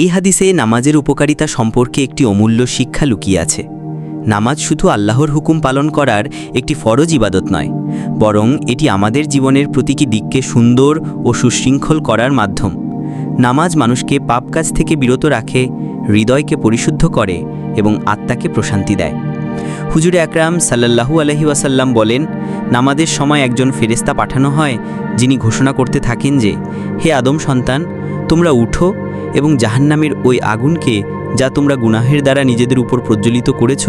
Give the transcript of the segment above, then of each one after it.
এই হাদিসে নামাজের উপকারিতা সম্পর্কে একটি অমূল্য শিক্ষা লুকিয়ে আছে। নামাজ শুধু আল্লাহর হুকুম পালন করার একটি ফরজ ইবাদত নয়, বরং এটি আমাদের জীবনের প্রতীকী দিককে সুন্দর ও সুশৃঙ্খল করার মাধ্যম। নামাজ মানুষকে পাপ কাজ থেকে বিরত রাখে, হৃদয়কে পরিশুদ্ধ করে এবং আত্মাকে প্রশান্তি দেয়। হুজুরে আকরাম সাল্লাল্লাহু আলহি ওয়াসাল্লাম বলেন, নামাজের সময় একজন ফেরেস্তা পাঠানো হয় যিনি ঘোষণা করতে থাকেন যে, হে আদম সন্তান, তোমরা উঠো এবং জাহান্নামের ওই আগুনকে যা তোমরা গুনাহের দ্বারা নিজেদের উপর প্রজ্বলিত করেছ,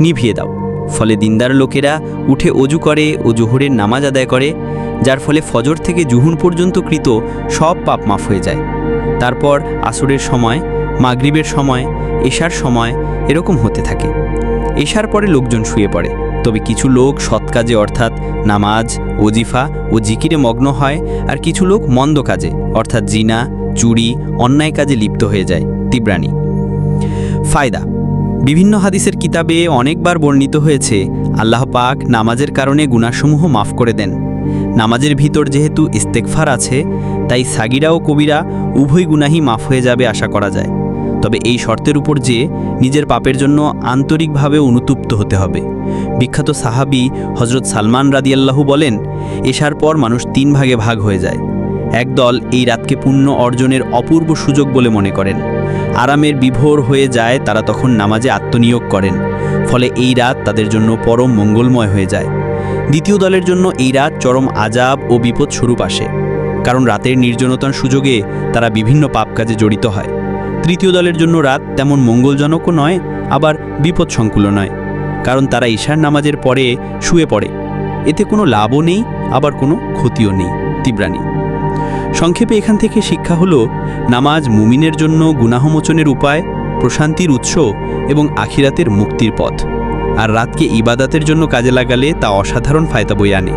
নিভিয়ে দাও। ফলে দিনদার লোকেরা উঠে অজু করে ও জোহরের নামাজ আদায় করে, যার ফলে ফজর থেকে জুহুন পর্যন্ত কৃত সব পাপ মাফ হয়ে যায়। তারপর আসরের সময়, মাগরিবের সময়, এশার সময় এরকম হতে থাকে। এশার পরে লোকজন শুয়ে পড়ে। তবে কিছু লোক সৎ কাজে, অর্থাৎ নামাজ, ওজিফা ও জিকিরে মগ্ন হয়, আর কিছু লোক মন্দ কাজে, অর্থাৎ জিনা চুরি, অন্যায় কাজে লিপ্ত হয়ে যায় তিব্রানি। ফায়দা, বিভিন্ন হাদিসের কিতাবে অনেকবার বর্ণিত হয়েছে, আল্লাহ পাক নামাজের কারণে গুনাসমূহ মাফ করে দেন। নামাজের ভিতর যেহেতু ইস্তেকফার আছে, তাই সাগিরা ও কবিরা উভয় গুনাহি মাফ হয়ে যাবে আশা করা যায়। তবে এই শর্তের উপর যে নিজের পাপের জন্য আন্তরিকভাবে অনুতপ্ত হতে হবে। বিখ্যাত সাহাবি হজরত সালমান রাদিয়াল্লাহু বলেন এশার পর মানুষ তিন ভাগে ভাগ হয়ে যায়। একদল এই রাতকে পুণ্য অর্জনের অপূর্ব সুযোগ বলে মনে করেন। আরামের বিভোর হয়ে যায়, তারা তখন নামাজে আত্মনিয়োগ করেন। ফলে এই রাত তাদের জন্য পরম মঙ্গলময় হয়ে যায়। দ্বিতীয় দলের জন্য এই রাত চরম আজাব ও বিপদ স্বরূপ আসে। কারণ রাতের নির্জনতার সুযোগে তারা বিভিন্ন পাপ কাজে জড়িত হয়। তৃতীয় দলের জন্য রাত তেমন মঙ্গলজনকও নয়, আবার বিপদ সংকুলও নয়। কারণ তারা ঈশার নামাজের পরে শুয়ে পড়ে। এতে কোনো লাভও নেই, আবার কোনো ক্ষতিও নেই। তিব্রানি। সংক্ষেপে এখান থেকে শিক্ষা হল, নামাজ মুমিনের জন্য গুনাহমোচনের উপায়, প্রশান্তির উৎস এবং আখিরাতের মুক্তির পথ। আর রাতকে ইবাদাতের জন্য কাজে লাগালে তা অসাধারণ ফায়দা বই আনে।